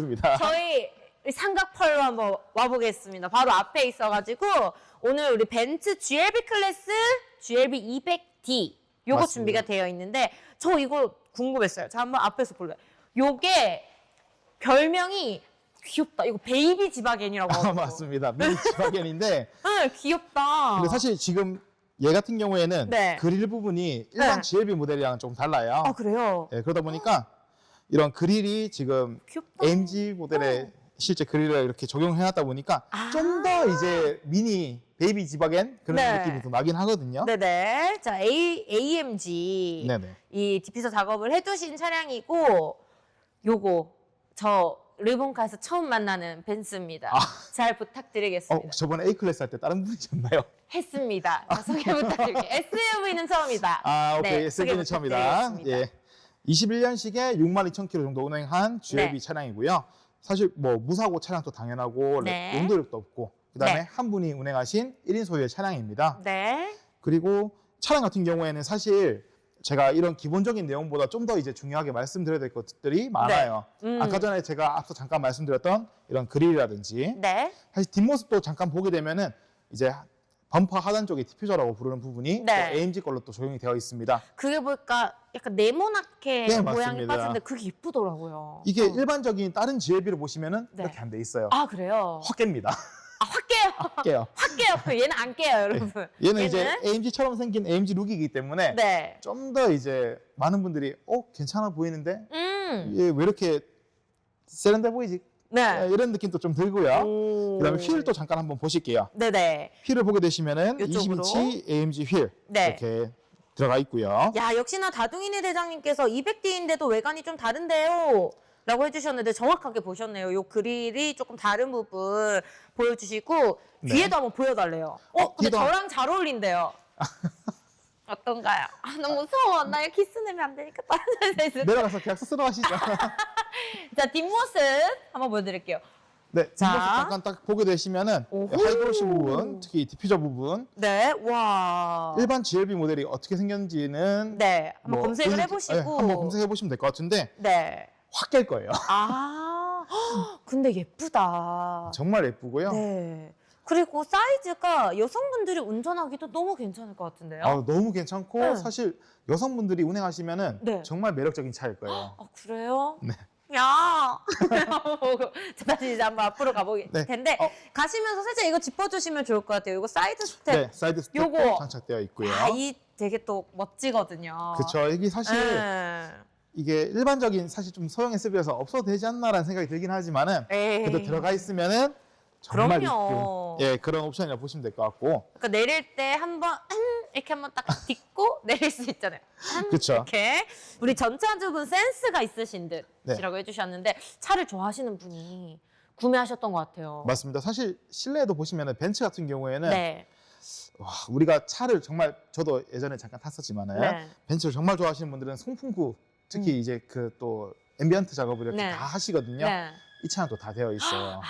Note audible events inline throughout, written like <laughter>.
맞습니다. <laughs> 저희 삼각펄로 한번 와보겠습니다. 바로 앞에 있어가지고 오늘 우리 벤츠 GLB 클래스 GLB 200D 요거 맞습니다. 준비가 되어 있는데 저 이거 궁금했어요. 자 한번 앞에서 볼래요. 요게 별명이 귀엽다. 이거 베이비 지바겐이라고 아, 하고. 맞습니다. 미니 <laughs> 지바겐인데 응, 귀엽다. 근데 사실 지금 얘 같은 경우에는 네. 그릴 부분이 일반 네. GLB 모델이랑 좀 달라요. 아 그래요? 예, 그러다 보니까 이런 그릴이 지금 귀엽다. AMG 모델에 실제 그릴을 이렇게 적용해놨다 보니까 아. 좀 더 이제 미니 베이비 지바겐 그런 네. 느낌이 좀 나긴 하거든요. 네네. 자 A AMG 네네. 이 디피서 작업을 해두신 차량이고 요거 저 르본카에서 처음 만나는 벤츠입니다. 아. 잘 어, 부탁드리겠습니다. 저번에 A 클래스 할 때 다른 분이셨나요? 했습니다. 자, 소개 부탁드릴게요. <laughs> SUV는 처음이다. 아, 오케이. 네, SUV는 처음이다. 부탁드리겠습니다. 예. 21년식에 62,000km 정도 운행한 GLB 네. 차량이고요. 사실 뭐 무사고 차량도 당연하고 네. 용도력도 없고 그다음에 네. 한 분이 운행하신 1인 소유의 차량입니다. 네. 그리고 차량 같은 경우에는 사실 제가 이런 기본적인 내용보다 좀 더 이제 중요하게 말씀드려야 될 것들이 많아요. 음. 아까 전에 제가 앞서 잠깐 말씀드렸던 이런 그릴이라든지 네. 사실 뒷모습도 잠깐 보게 되면은 이제 범퍼 하단 쪽에 디퓨저라고 부르는 부분이 네. 또 AMG 걸로 또 적용이 되어 있습니다. 그게 보니까 약간 네모나게 네, 모양이 맞습니다. 빠진데 그게 예쁘더라고요. 이게 어. 일반적인 다른 GLB를 보시면은 네. 이렇게 안 돼 있어요. 아 그래요? 확 깹니다. 아, 확 깨요. 확 깨요. <laughs> 확 깨요. 얘는 안 깨요, 여러분. 얘는 이제 AMG처럼 생긴 AMG 룩이기 때문에 네. 좀 더 이제 많은 분들이 어 괜찮아 보이는데 음. 얘왜 이렇게 세련돼 보이지? 네. 이런 느낌도 좀 들고요. 오. 그다음에 휠도 잠깐 한번 보실게요. 네네. 휠을 보게 되시면은 이쪽으로. 20인치 AMG 휠 네. 이렇게 들어가 있고요. 야 역시나 다둥이네 대장님께서 200D인데도 외관이 좀 다른데요. 라고 해주셨는데 정확하게 보셨네요. 요 그릴이 조금 다른 부분 보여주시고 네. 뒤에도 한번 보여달래요. 어, 어, 근데 뒤에도 한- 저랑 잘 어울린대요. <laughs> 어떤가요? 아, 너무 무서워. 나 이거 키스 내면 안 되니까 다른 데서 내려가서 계약서 쓰러 가시죠. <laughs> 자 뒷모습 한번 보여드릴게요. 네, 뒷모습 자. 잠깐 딱 보게 되시면은 오호. 하이드로시 부분, 특히 디퓨저 부분, 네, 와. 일반 GLB 모델이 어떻게 생겼는지는 네, 한번 뭐 검색을 해보시고. 네, 한번 검색해 보시면 될 것 같은데 네. 확 깰 거예요. 아, 헉, <gasps> 근데 예쁘다. 정말 예쁘고요. 네. 그리고 사이즈가 여성분들이 운전하기도 너무 괜찮을 것 같은데요. 아, 너무 괜찮고 네. 사실 여성분들이 운행하시면은 네. 정말 매력적인 차일 거예요. 아, 그래요? 네. 야. <laughs> 자, 다시 이제 한번 앞으로 가보길 네. 텐데 어. 가시면서 살짝 이거 짚어주시면 좋을 것 같아요. 이거 사이드 스텝. 네, 사이드 스텝도 요거. 장착되어 있고요. 아, 이 되게 또 멋지거든요. 그렇죠. 이게 사실 네. 이게 일반적인 사실 좀 소형 SUV여서 없어도 되지 않나라는 생각이 들긴 하지만은 에이. 그래도 들어가 있으면은 정말 그럼요. 이쁜, 예 그런 옵션이라 고 보시면 될 것 같고 그러니까 내릴 때 한번 음, 이렇게 한번 딱 딛고 <laughs> 내릴 수 있잖아요. 음, 그쵸. 이렇게 우리 전차주분 센스가 있으신 네. 듯이라고 해주셨는데 차를 좋아하시는 분이 구매하셨던 것 같아요. 맞습니다. 사실 실내에도 보시면은 벤츠 같은 경우에는 네. 와, 우리가 차를 정말 저도 예전에 잠깐 탔었지만은 네. 벤츠를 정말 좋아하시는 분들은 송풍구 특히 이제 그 또 앰비언트 작업을 이렇게 음. 네. 다 하시거든요. 네. 이 차는 또 다 되어 있어요.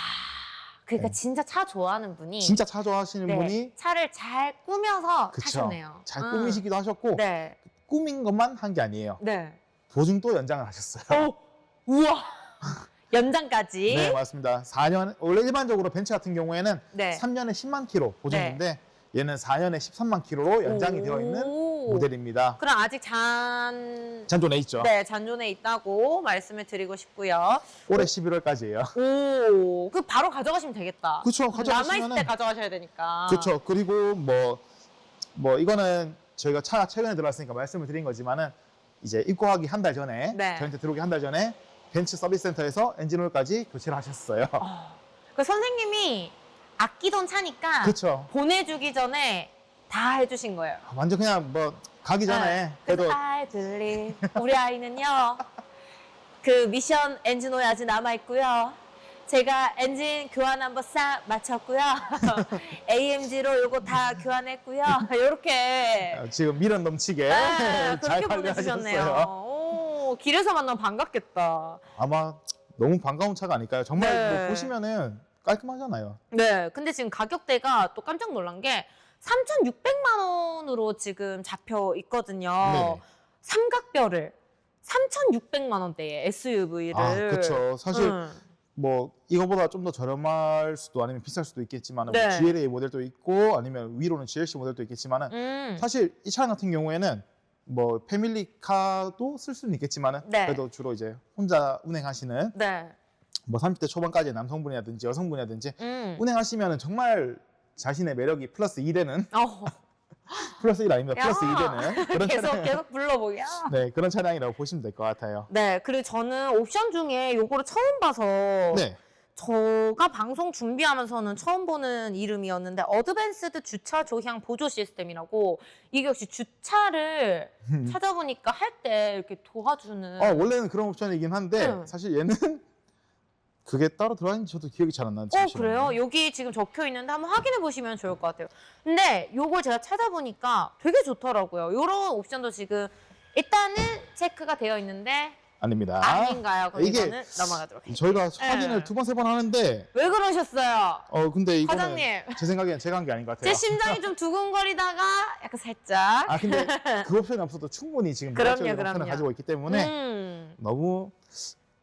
그러니까 네. 진짜 차 좋아하는 분이 진짜 차 좋아하시는 네, 분이 차를 잘 꾸며서 그쵸. 타셨네요. 잘 음. 꾸미시기도 하셨고 네. 꾸민 것만 한 게 아니에요. 네. 보증도 연장을 하셨어요. 오, 우와. <laughs> 연장까지. 네, 맞습니다. 4년 원래 일반적으로 벤츠 같은 경우에는 네. 3년에 10만 킬로 보증인데 얘는 4년에 13만 킬로로 연장이 되어 있는 오. 모델입니다. 그럼 아직 잔 잔존에 있죠. 네, 잔존에 있다고 말씀을 드리고 싶고요. 올해 11월까지예요. 오, 그 바로 가져가시면 되겠다. 그쵸, 남아 있을 때 가져가시면은 가져가셔야 되니까. 그렇죠. 그리고 뭐, 뭐 이거는 저희가 차 최근에 들어왔으니까 말씀을 드린 거지만은 이제 입고하기 한 달 전에 네. 저한테 들어오기 한 달 전에 벤츠 서비스 센터에서 엔진오일까지 교체를 하셨어요. 어, 그 선생님이 아끼던 차니까 그렇죠. 보내주기 전에 다 해주신 거예요. 완전 그냥 뭐 가기 전에 네. 그래도 그래서 아이들이 우리 아이는요 그 미션 엔진 오일 아직 남아 있고요. 제가 엔진 교환 한번 싹 마쳤고요. <laughs> AMG로 요거 다 교환했고요. 이렇게 어, 지금 미련 넘치게 네, <laughs> 잘 그렇게 보내주셨네요. 관리하셨어요. 오, 길에서 만나면 반갑겠다. 아마 너무 반가운 차가 아닐까요? 정말 네. 뭐 보시면은 깔끔하잖아요. 네, 근데 지금 가격대가 또 깜짝 놀란 게 3,600만 원으로 지금 잡혀 있거든요. 네. 삼각별을 3,600만 원대의 SUV를. 아, 그렇죠. 사실 음. 뭐 이거보다 좀 더 저렴할 수도 아니면 비쌀 수도 있겠지만 네. 뭐 GLA 모델도 있고 아니면 위로는 GLC 모델도 있겠지만은 음. 사실 이 차량 같은 경우에는 뭐 패밀리카도 쓸 수는 있겠지만은 네. 그래도 주로 이제 혼자 운행하시는 네. 뭐 30대 초반까지 남성분이라든지 여성분이라든지 음. 운행하시면은 정말 자신의 매력이 플러스 2되는 어. <laughs> 플러스 1 아닙니다. 야. 플러스 2되는 그런 계속 차량 계속 불러보기야. <laughs> 네 그런 차량이라고 보시면 될 것 같아요. 네, 그리고 저는 옵션 중에 요거를 처음 봐서 네. 제가 방송 준비하면서는 처음 보는 이름이었는데 어드밴스드 주차 조향 보조 시스템이라고 이게 역시 주차를 <laughs> 찾아보니까 할 때 이렇게 도와주는 어 원래는 그런 옵션이긴 한데 네. 사실 얘는 그게 따로 들어있는지 저도 기억이 잘 안 나는데 어 그래요? 여기 지금 적혀 있는데 한번 확인해 보시면 좋을 것 같아요. 근데 요걸 제가 찾아보니까 되게 좋더라고요. 요런 옵션도 지금 일단은 체크가 되어 있는데 아닙니다. 아닌가요? 그럼 이게 이거는 넘어가도록 해요. 저희가 네. 확인을 두 번 세 번 하는데 왜 그러셨어요? 어 근데 이거는 과장님. 제 생각엔 제가 한 게 아닌 것제 같아요. 심장이 좀 두근거리다가 약간 살짝. 아 근데 <laughs> 그 옵션이 없어도 충분히 지금 그럼요, 옵션을 그럼요. 가지고 있기 때문에 음. 너무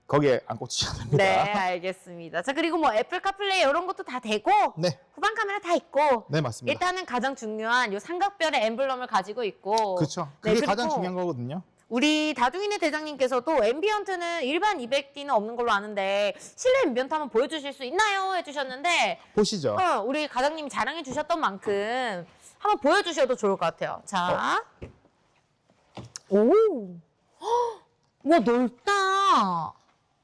거기에 안 꽂히셔야 됩니다. 네, <laughs> 알겠습니다. 자, 그리고 뭐 애플 카플레이 이런 것도 다 되고 네, 후방 카메라 다 있고 네, 맞습니다. 일단은 가장 중요한 요 삼각별의 엠블럼을 가지고 있고 그렇죠. 네, 그게 그리고 가장 중요한 거거든요. 우리 다중이네 대장님께서도 앰비언트는 일반 200D는 없는 걸로 아는데 실내 앰비언트 한번 보여주실 수 있나요? 해주셨는데 보시죠. 어, 우리 과장님이 자랑해 주셨던 만큼 한번 보여주셔도 좋을 것 같아요. 자, 오, 헉, <gasps> 와 넓다.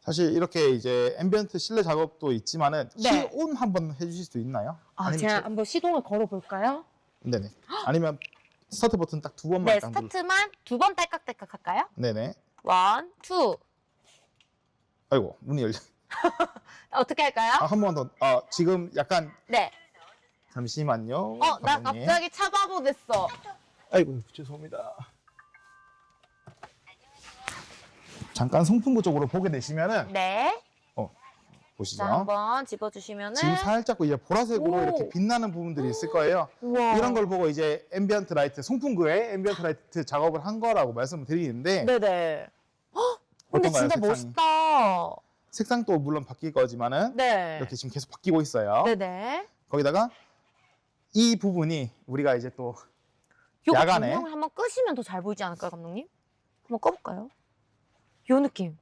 사실 이렇게 이제 앰비언트 실내 작업도 있지만은 네. 실온 한번 해주실 수 있나요? 아, 아니면 제가 저- 한번 시동을 걸어 볼까요? 네네. 아니면 스타트 버튼 딱 두 번만 네, 딱 눌러. 스타트만 두 번 딸깍딸깍 할까요? 네네. 원, 투. 아이고 문이 열려. <laughs> 어떻게 할까요? 아, 한 번 더. 아 지금 약간 네. 잠시만요. 어, 나 감독님. 갑자기 차바보 됐어. 아이고 죄송합니다. 잠깐 송풍구 쪽으로 보게 되시면은 네. 보시죠. 자, 한번 집어주시면은. 지금 살짝 이제 보라색으로 오. 이렇게 빛나는 부분들이 있을 거예요. 우와. 이런 걸 보고 이제 앰비언트 라이트, 송풍구에 앰비언트 라이트 작업을 한 거라고 말씀을 드리는데 네네. 헉, 근데 어떤가요, 진짜 색상이? 멋있다. 색상도 물론 바뀔 거지만은 네. 이렇게 지금 계속 바뀌고 있어요. 네네. 거기다가 이 부분이 우리가 이제 또 요거 야간에? 조명을 한번 끄시면 더 잘 보이지 않을까요, 감독님? 한번 꺼볼까요? 요 느낌.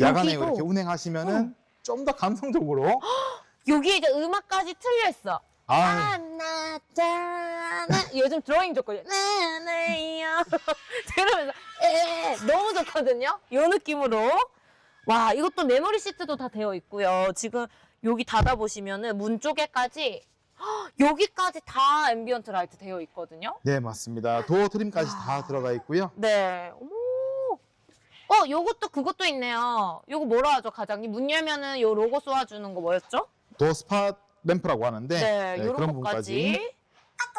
야간에 여기도? 이렇게 운행하시면은 좀 더 감성적으로 <gasps> 여기 이제 음악까지 틀려 있어. 아 나타나 요즘 <laughs> 드로잉 좋거든요. 나나요. 들으면서 에 너무 좋거든요. 요 느낌으로 와 이것도 메모리 시트도 다 되어 있고요. 지금 여기 닫아 보시면은 문 쪽에까지 헉, <gasps> 여기까지 다 앰비언트 라이트 되어 있거든요. 네 맞습니다. 도어 트림까지 다 들어가 있고요. 네. 어머. 어, 요것도 그것도 있네요. 요거 뭐라 하죠, 과장님? 문 열면은 요 로고 쏘아주는 거 뭐였죠? 도어 스팟 램프라고 하는데 네, 네, 요런 그런 것까지.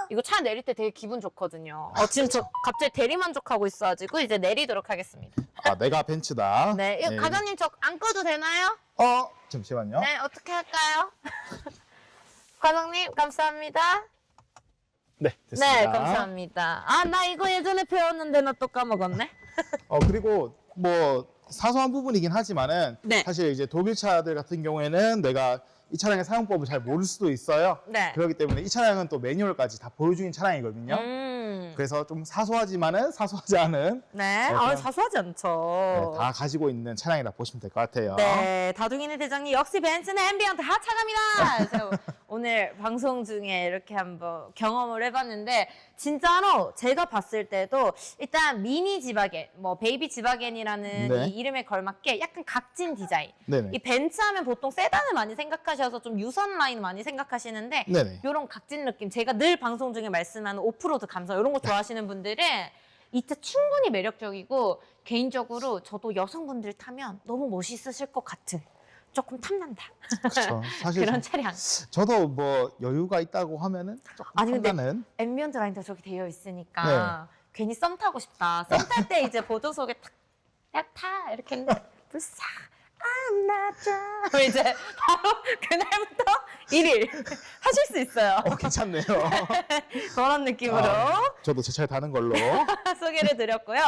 이거 차 내릴 때 되게 기분 좋거든요. 어, 지금 저 갑자기 대리만족하고 있어가지고 이제 내리도록 하겠습니다. 아 내가 벤츠다. 네, 이거 과장님 저 안 꺼도 되나요? 어 잠시만요. 네, 어떻게 할까요? <laughs> 과장님, 감사합니다. 네 됐습니다. 네, 감사합니다. 아, 나 이거 예전에 배웠는데 나 또 까먹었네. 어 그리고 뭐 사소한 부분이긴 하지만은 네. 사실 이제 독일 차들 같은 경우에는 내가 이 차량의 사용법을 잘 모를 수도 있어요. 네. 그렇기 때문에 이 차량은 또 매뉴얼까지 다 보여주는 차량이거든요. 음. 그래서 좀 사소하지만은 사소하지 않은 네, 네, 아, 그럼- 사소하지 않죠. 네, 다 가지고 있는 차량이라 보시면 될 것 같아요. 어. 네, 다둥이네 대장님 역시 벤츠는 앰비언트 하차갑니다. <laughs> 그래서 오늘 방송 중에 이렇게 한번 경험을 해봤는데 진짜로 제가 봤을 때도 일단 미니 지바겐, 뭐 베이비 지바겐이라는 네. 이 이름에 걸맞게 약간 각진 디자인. 네네. 이 벤츠 하면 보통 세단을 많이 생각하셔서 좀 유선 라인 많이 생각하시는데 네네. 이런 각진 느낌 제가 늘 방송 중에 말씀하는 오프로드 감성 이런 거 좋아하시는 분들은 이 차 충분히 매력적이고 개인적으로 저도 여성분들 타면 너무 멋있으실 것 같은 조금 탐난다 그렇죠. <laughs> 사실 그런 차량 저도 뭐 여유가 있다고 하면은 조금 아니, 근데 판단은 앰비언트 라인도 저기 되어 있으니까 네. 괜히 썸 타고 싶다 썸 탈 때 이제 보조석에 탁 야 타 이렇게 했는데 불사 안나자 이제 바로 그날부터 일일 하실 수 있어요 어, 괜찮네요. <laughs> 그런 느낌으로 아, 저도 제 차에 타는 걸로. <laughs> 소개를 드렸고요.